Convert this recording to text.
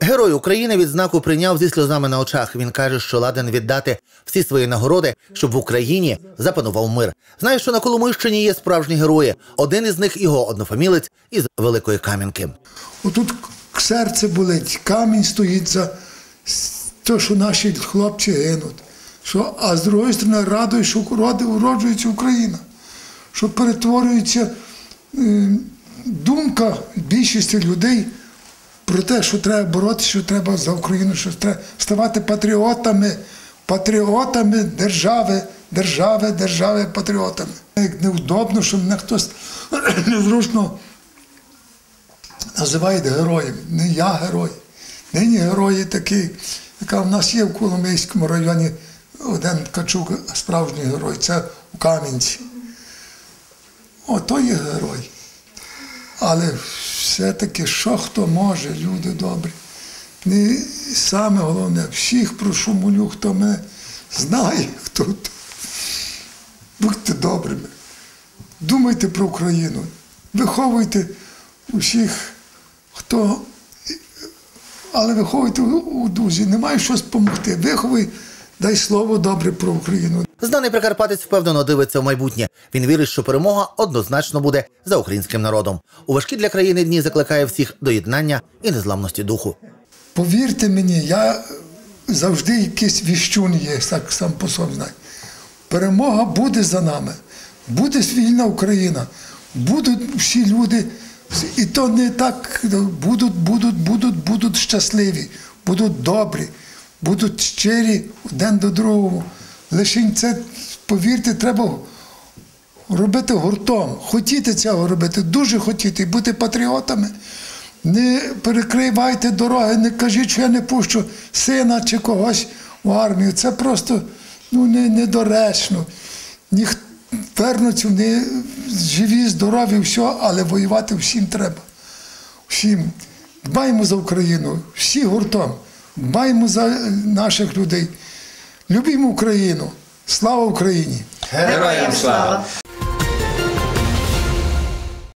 Герой України відзнаку прийняв зі сльозами на очах. Він каже, що ладен віддати всі свої нагороди, щоб в Україні запанував мир. Знає, що на Коломийщині є справжні герої. Один із них його однофамілець із Великої Кам'янки. Отут серце болить, камінь стоїть за те, що наші хлопці гинуть. Що, а з другої сторони, радує, що уроджується Україна, що перетворюється е, думка більшості людей про те, що треба боротися, що треба за Україну, що треба ставати патріотами, патріотами держави, держави, держави, патріотами. Як невдобно, що мене хтось незручно називають героєм. Не я герой. Нині герої такі, яка в нас є в Коломийському районі один Качук, справжній герой, це у Кам'янці. Ото є герой. Але все-таки, що хто може, люди добрі. Не саме головне, всіх прошу молю, хто мене знає, хто. Будьте добрими. Думайте про Україну. Виховуйте усіх, хто. Але виховуйте у дузі, немає щось допомогти. Виховуй, дай слово добре про Україну. Знаний прикарпатець впевнено дивиться в майбутнє. Він вірить, що перемога однозначно буде за українським народом. У важкі для країни дні закликає всіх до єднання і незламності духу. Повірте мені, я завжди якийсь віщун є, так сам по собі знаю. Перемога буде за нами. Буде вільна Україна. Будуть всі люди, і то не так будуть, будуть, будуть, будуть щасливі, будуть добрі, будуть щирі один до другого. Лише це, повірте, треба робити гуртом, хотіти цього робити, дуже хотіти, бути патріотами. Не перекривайте дороги, не кажіть, що я не пущу сина чи когось в армію. Це просто ну, не, недоречно. Ніх вернуться, вони живі, здорові, все, але воювати всім треба. Всім. Дбаємо за Україну, всі гуртом, дбаємо за наших людей. Любімо Україну. Слава Україні! Героям слава!